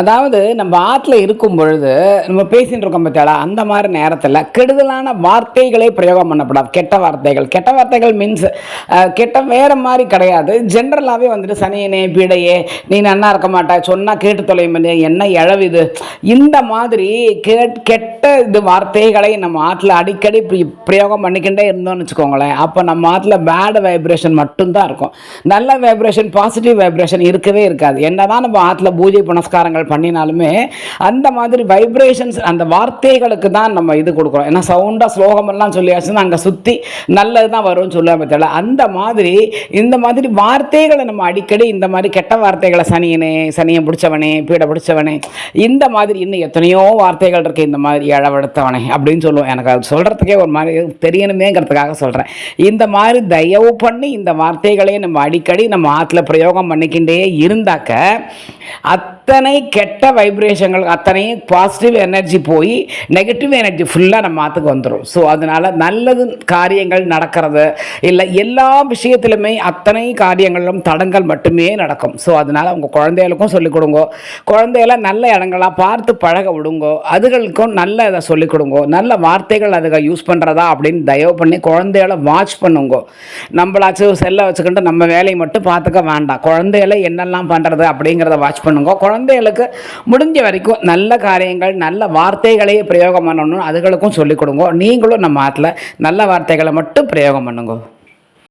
அதாவது நம்ம ஆற்றுல இருக்கும் பொழுது நம்ம பேசிகிட்டு இருக்கோம் பார்த்தாளா அந்த மாதிரி நேரத்தில் கெடுதலான வார்த்தைகளே பிரயோகம் பண்ணப்படாது. கெட்ட வார்த்தைகள். கெட்ட வார்த்தைகள் மீன்ஸ் கெட்ட வேறு மாதிரி கிடையாது. ஜென்ரலாகவே வந்துட்டு சனியனே பீடையே நீ நன்னா இருக்க மாட்டா சொன்னால் கேட்டு தொலையும் பண்ணி, என்ன இழவுது இந்த மாதிரி கெட் கெட்ட இது வார்த்தைகளை நம்ம ஆற்றுல அடிக்கடி பிரயோகம் பண்ணிக்கிட்டே இருந்தோம்னு வச்சுக்கோங்களேன் அப்போ நம்ம ஆற்றுல பேட் வைப்ரேஷன் மட்டும்தான் இருக்கும். நல்ல வைப்ரேஷன் பாசிட்டிவ் வைப்ரேஷன் இருக்கவே இருக்காது. என்னதான் நம்ம ஆற்றுல பூஜை புனஸ்காரங்கள் பண்ணினாலுமே அந்த மாதிரி வைப்ரேஷன்ஸ் அந்த வார்த்தைகளுக்கு தான் நம்ம இது கொடுக்குறோம் ஏன்னா சவுண்டாக ஸ்லோகமெல்லாம் சொல்லியாச்சுன்னா அங்கே சுற்றி நல்லது தான் வரும்னு சொல்லுவாங்க தெரியல அந்த மாதிரி இந்த மாதிரி வார்த்தைகளை நம்ம அடிக்கடி இந்த மாதிரி கெட்ட வார்த்தைகளை சனியனே சனியை பிடிச்சவனே பீடை பிடிச்சவனே இந்த மாதிரி இன்னும் எத்தனையோ வார்த்தைகள் இருக்குது இந்த மாதிரி இழவெடுத்தவனே அப்படின்னு சொல்லுவோம். எனக்கு அது சொல்கிறதுக்கே ஒரு மாதிரி தெரியணுமேங்கிறதுக்காக சொல்கிறேன் இந்த மாதிரி தயவு பண்ணி இந்த வார்த்தைகளை நம்ம அடிக்கடி நம்ம ஆற்றுல பிரயோகம் பண்ணிக்கிட்டே இருந்தாக்க அத்தனை கெட்ட வைப்ரேஷன்கள் அத்தனையும் பாசிட்டிவ் எனர்ஜி போய் நெகட்டிவ் எனர்ஜி ஃபுல்லாக நம்ம ஆற்றுக்கு வந்துடும் ஸோ அதனால் நல்லது காரியங்கள் நடக்கிறது இல்லை எல்லா விஷயத்திலுமே அத்தனை காரியங்களிலும் தடங்கள் மட்டுமே நடக்கும். ஸோ அதனால் உங்கள் குழந்தைகளுக்கும் சொல்லிக் கொடுங்க. குழந்தைகளை நல்ல இடங்களாக பார்த்து பழக விடுங்கோ. அதுகளுக்கும் நல்ல இதை சொல்லிக் கொடுங்க. நல்ல வார்த்தைகள் அதுக யூஸ் பண்ணுறதா அப்படின்னு தயவு பண்ணி குழந்தைகளை வாட்ச் பண்ணுங்க. நம்மளாச்சும் செல்லை வச்சுக்கிட்டு நம்ம வேலையை மட்டும் பார்த்துக்க வேண்டாம். குழந்தைகளை என்னெல்லாம் பண்ணுறது அப்படிங்கிறத வாட்ச் பண்ணுங்க. குழந்தைகளுக்கு முடிஞ்ச வரைக்கும் நல்ல காரியங்கள் நல்ல வார்த்தைகளையே பிரயோகம் பண்ணணும் அதுகளுக்கும் சொல்லிக் கொடுங்க. நீங்களும் நம்ம ஆற்றுல நல்ல வார்த்தைகளை மட்டும் பிரயோகம் பண்ணுங்க.